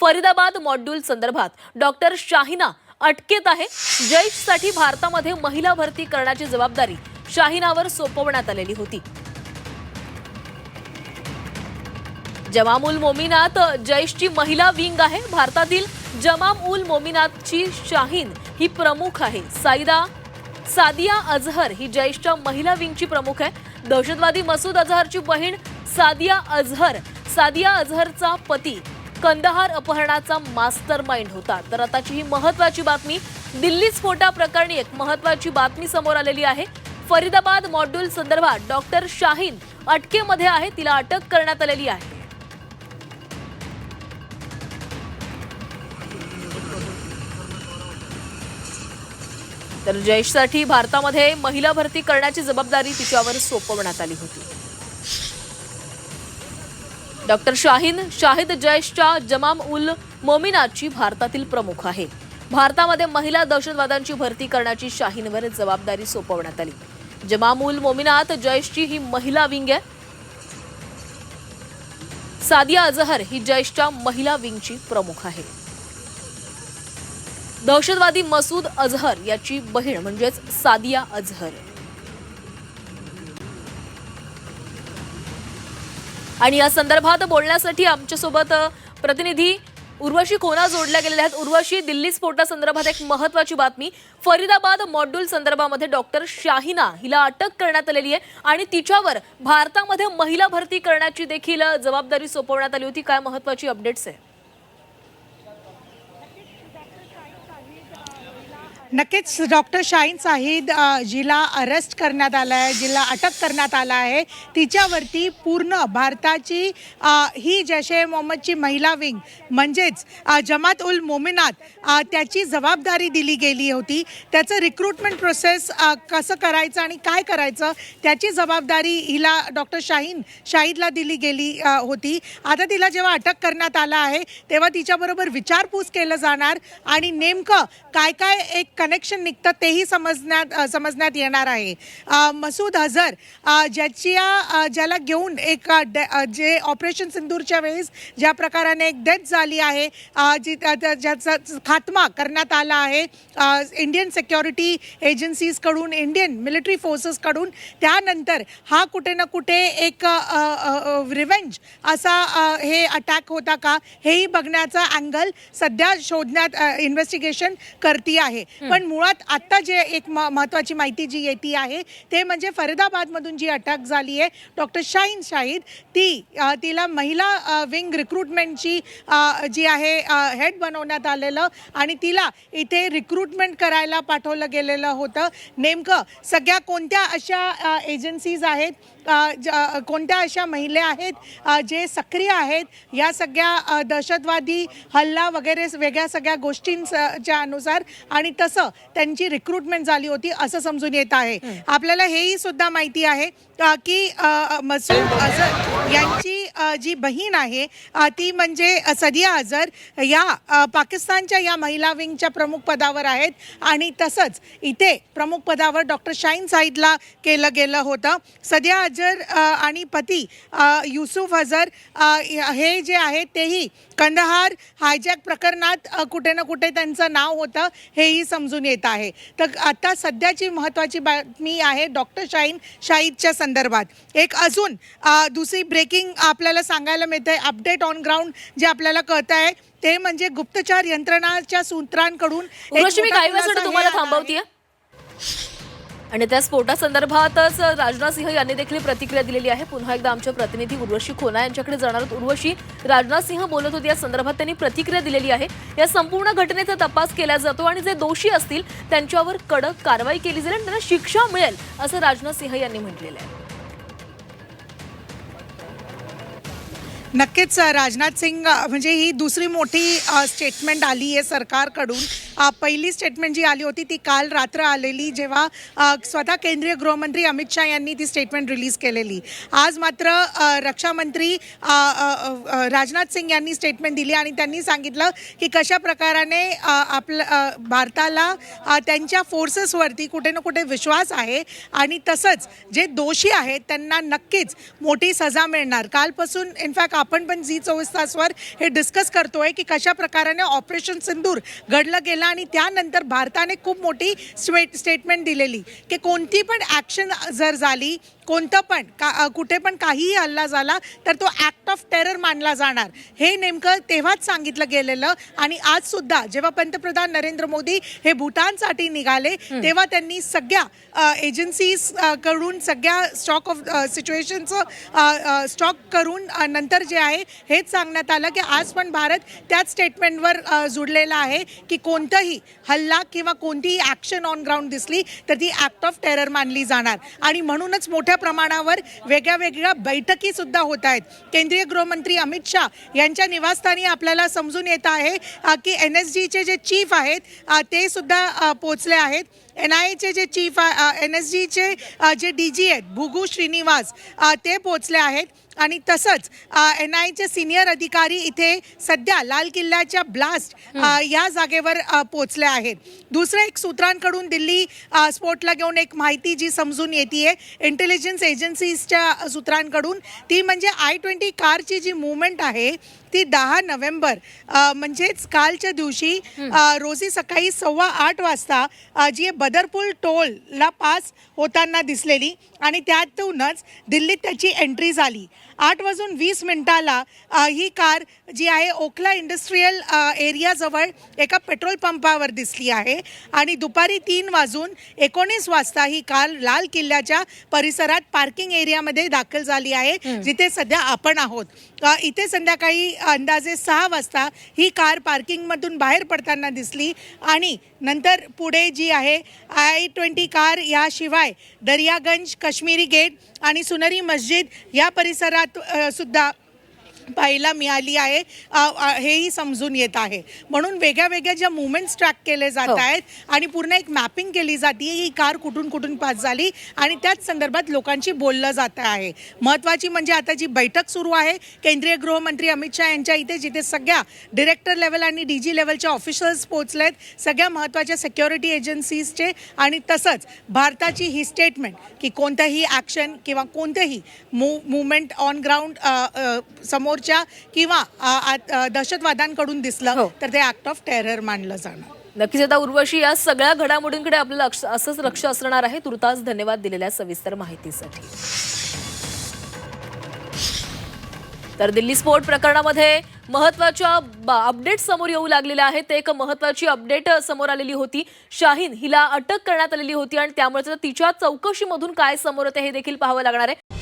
Faridabad module संदर्भात doctor Shahina अटकेत आहे. जैशसाठी भारतामध्ये महिला भरती करण्याची जबाबदारी शाहिनावर सोपवण्यात आलेली होती. जमामुल मोमिनात जैशची महिला विंग आहे. भारतातील जमाम उल मोमिनातची शाहीन ही प्रमुख आहे. साईदा सादिया अझहर ही जैशच्या महिला विंगची प्रमुख आहे. दहशतवादी मसूद अझहरची बहीण सादिया अझहर सादिया अझहरचा पती कंदहार अपहरणाचा मास्टर माइंड होता. तर आताची ही महत्वाची बातमी दिल्ली स्फोटा प्रकरणी एक महत्वाची बातमी समोर आलेली आहे. फरीदाबाद मॉड्यूल संदर्भात डॉक्टर शाहीन अटकेमध्ये आहे तिला अटक करण्यात आलेली आहे. तर जयेशसाठी भारतामध्ये महिला भरती करण्याची जबाबदारी तिच्यावर सोपवण्यात आली होती. डॉक्टर शाहीन शाहिद जैशच्या जमाम उल मोमिनाची भारतातील प्रमुख आहे. भारतामध्ये महिला दहशतवाद्यांची भरती करण्याची शाहीनवर जबाबदारी सोपवण्यात आली. जमाम उल मोमिनात जैशची ही महिला विंग आहे. सादिया अझहर ही जैशच्या महिला विंगची प्रमुख आहे. दहशतवादी मसूद अझहर याची बहीण म्हणजेच सादिया अझहर आणि या संदर्भात बोलण्यासाठी आमच्यासोबत प्रतिनिधी उर्वशी कोना जोडल्या गेलेल्या आहेत. उर्वशी दिल्ली स्फोटासंदर्भात एक महत्वाची बातमी. फरीदाबाद मॉड्यूल संदर्भामध्ये डॉक्टर शाहिना हिला अटक करण्यात आलेली आहे आणि तिच्यावर भारतामध्ये महिला भरती करण्याची देखील जबाबदारी सोपवण्यात आली होती. काय महत्वाची अपडेट्स आहे? नक्कीच डॉक्टर शाहीन साहिद जिला अरेस्ट करण्यात आला आहे जिला अटक करण्यात आला आहे. तिच्यावरती पूर्ण भारताची ही जैश ए मोहम्मदची महिला विंग म्हणजेच जमात उल मोमिनात त्याची जबाबदारी दिली गेली होती. त्याचं रिक्रुटमेंट प्रोसेस कसं करायचं आणि काय करायचं त्याची जबाबदारी हिला डॉक्टर शाहीन शाहिदला दिली गेली होती. आता तिला जेव्हा अटक करण्यात आला आहे तेव्हा तिच्याबरोबर विचारपूस केलं जाणार आणि नेमकं काय काय एक कनेक्शन निघतं तेही समजण्यात समजण्यात येणार आहे. मसूद अझर ज्याच्या ज्याला घेऊन एक जे ऑपरेशन सिंदूरच्या वेळेस ज्या प्रकाराने एक डेथ झाली आहे जी ज्याचा खात्मा करण्यात आला आहे इंडियन सिक्युरिटी एजन्सीजकडून इंडियन मिलिटरी फोर्सेसकडून त्यानंतर हा कुठे ना कुठे एक रिव्हेंज असा हे अटॅक होता का हेही बघण्याचा अँगल सध्या शोधण्यात इन्व्हेस्टिगेशन करती आहे. पण मुळात आत्ता जे एक म- महत्त्वाची माहिती जी येते आहे ते म्हणजे फरीदाबादमधून जी अटक झाली आहे डॉक्टर शाहीन शाहीद ती तिला महिला विंग रिक्रुटमेंटची जी आहे हेड बनवण्यात आलेलं आणि तिला इथे रिक्रुटमेंट करायला पाठवलं गेलेलं होतं. नेमकं सगळ्या कोणत्या अशा एजन्सीज आहेत ज- कोणत्या अशा महिला आहेत जे सक्रिय आहेत या सगळ्या दहशतवादी हल्ला वगैरे वेगळ्या सगळ्या गोष्टींच्या अनुसार आणि तसं त्यांची रिक्रुटमेंट झाली होती असं समजून येत आहे. आपल्याला हेही सुद्धा माहिती आहे की यांची जी बहीण आहे ती म्हणजे सदिया अझर या पाकिस्तानच्या या महिला विंगच्या प्रमुख पदावर आहेत आणि तसंच इथे प्रमुख पदावर डॉक्टर शाहीन साईदला केलं गेलं होतं. सदिया अझर आणि पती युसुफ अझर हे जे आहेत तेही कंदहार हायजॅक प्रकरणात कुठे ना कुठे त्यांचं नाव होतं हेही समजून येत आहे. तर आता सध्याची महत्त्वाची बातमी आहे डॉक्टर शाहीन शाहीदच्या संदर्भात. एक अजून दुसरी ब्रेकिंग आपल्याला सांगायला मिळते अपडेट ऑन ग्राउंड जे आपल्याला कळतं आहे ते म्हणजे गुप्तचार यंत्रणाच्या सूत्रांकडून तुम्हाला आहे. थांबवतीये? आणि त्या स्फोटासंदर्भातच राजनाथ सिंह यांनी देखील प्रतिक्रिया दिलेली आहे. पुन्हा एकदा आमच्या प्रतिनिधी उर्वशी खोना यांच्याकडे जाणार उर्वशी राजनाथ सिंह बोलत होते या संदर्भात त्यांनी प्रतिक्रिया दिलेली आहे. या संपूर्ण घटनेचा तपास केला जातो आणि जे दोषी असतील त्यांच्यावर कडक कारवाई केली जाईल आणि त्यांना शिक्षा मिळेल असं राजनाथ सिंह यांनी म्हटलेलं आहे. नक्कीच राजनाथ सिंग म्हणजे ही दुसरी मोठी स्टेटमेंट आली आहे सरकारकडून. पहिली स्टेटमेंट जी आली होती ती काल रात्र आलेली जेव्हा स्वतः केंद्रीय गृहमंत्री अमित शहा यांनी ती स्टेटमेंट रिलीज केलेली. आज मात्र रक्षामंत्री राजनाथ सिंग यांनी स्टेटमेंट दिली आणि त्यांनी सांगितलं की कशा प्रकाराने आपलं भारताला त्यांच्या फोर्सेसवरती कुठे ना कुठे विश्वास आहे आणि तसंच जे दोषी आहेत त्यांना नक्कीच मोठी सजा मिळणार. कालपासून इनफॅक्ट आपण पण झी चोवीस तासवर हे डिस्कस करतोय की कशा प्रकाराने ऑपरेशन सिंदूर घडलं गेलं आणि त्यानंतर भारताने खूप मोठी स्वे- स्टेटमेंट दिलेली की कोणती पण ॲक्शन जर झाली कोणतं पण का कुठे पण काहीही हल्ला झाला तर तो ॲक्ट ऑफ टेरर मानला जाणार. हे नेमकं तेव्हाच सांगितलं गेलेलं आणि आज सुद्धा जेव्हा पंतप्रधान नरेंद्र मोदी हे भूटानसाठी निघाले तेव्हा त्यांनी सगळ्या एजन्सीजकडून सगळ्या स्टॉक ऑफ सिच्युएशनचं स्टॉक करून नंतर जे आहे हेच सांगण्यात आलं की आज पण भारत त्याच स्टेटमेंटवर जुडलेला आहे की कोणतंही हल्ला किंवा कोणतीही ॲक्शन ऑन ग्राउंड दिसली तर ती ॲक्ट ऑफ टेरर मानली जाणार. आणि म्हणूनच मोठ्या प्रमाणावर वेगळ्या वेगळ्या बैठकी सुद्धा होत आहेत. केंद्रीय गृहमंत्री अमित शाह यांच्या निवासस्थानी आपल्याला समजून येत आहे की एन एस जीचे जे चीफ आहेत ते सुद्धा पोचले आहेत. एन आय एचे जे चीफ एन एस जीचे जे डी जी आहेत भुगू श्रीनिवास ते पोचले आहेत. आणि तसंच एन आयचे सिनियर अधिकारी इथे सध्या लाल किल्ल्याच्या ब्लास्ट या जागेवर पोचले आहेत. दुसरं एक सूत्रांकडून दिल्ली स्पोर्टला घेऊन एक माहिती जी समजून येते इंटेलिजन्स एजन्सीजच्या सूत्रांकडून ती म्हणजे आय ट्वेंटी कारची जी मुवमेंट आहे ती दहा नोव्हेंबर म्हणजेच कालच्या दिवशी रोजी सकाळी सव्वा आठ वाजता जी बदरपूल टोलला पास होताना दिसलेली आणि त्यातूनच दिल्लीत त्याची एंट्री झाली. आठ वाजून वीस मिनिटाला ही कार जी आहे ओखला इंडस्ट्रीयल एरियाजवळ एका पेट्रोल पंपावर दिसली आहे. आणि दुपारी तीन वाजून एकोणीस वाजता ही कार लाल किल्ल्याच्या परिसरात पार्किंग एरियामध्ये दाखल झाली आहे जिथे सध्या आपण आहोत. इथे संध्याकाळी अंदाजे सहा वाजता ही कार पार्किंगमधून बाहेर पडताना दिसली आणि नंतर पुढे जी आहे आय ट्वेंटी कार याशिवाय दर्यागंज काश्मीरी गेट आणि सुनरी मस्जिद या परिसरात सुद्धा पाहायला मिळाली आहे हेही समजून येत आहे म्हणून वेगळ्या वेगळ्या ज्या मुवमेंट्स ट्रॅक केले जात हो. आहेत आणि पूर्ण एक मॅपिंग केली जाते ही कार कुठून कुठून पास झाली आणि त्याच संदर्भात लोकांशी बोललं जात आहे महत्त्वाची म्हणजे आता जी बैठक सुरू आहे केंद्रीय गृहमंत्री अमित शहा यांच्या इथे जिथे सगळ्या डिरेक्टर लेवल आणि डी जी लेवलच्या ऑफिशल्स पोहोचलेत सगळ्या महत्त्वाच्या सिक्युरिटी एजन्सीजचे आणि तसंच भारताची ही स्टेटमेंट की कोणतंही ॲक्शन किंवा कोणतेही मूव मुवमेंट ऑन ग्राउंड समोरच्या किंवा दहशतवाद्यांकडून दिसलं हो. तर ते ॲक्ट ऑफ टेरर मानलं जाणार. नक्कीच आता उर्वशी या सगळ्या घडामोडींकडे आपलं लक्ष असंच लक्ष असणार आहे. तुर्तास धन्यवाद दिलेल्या सविस्तर माहितीसाठी. तर दिल्ली स्फोट प्रकरणामध्ये महत्त्वाच्या अपडेट समोर येऊ लागलेल्या आहेत. एक महत्वाची अपडेट समोर आलेली होती. शाहीन हिला अटक करण्यात आलेली होती आणि त्यामुळे तिच्या चौकशीमधून काय समोर येते हे देखील पाहावं लागणार आहे.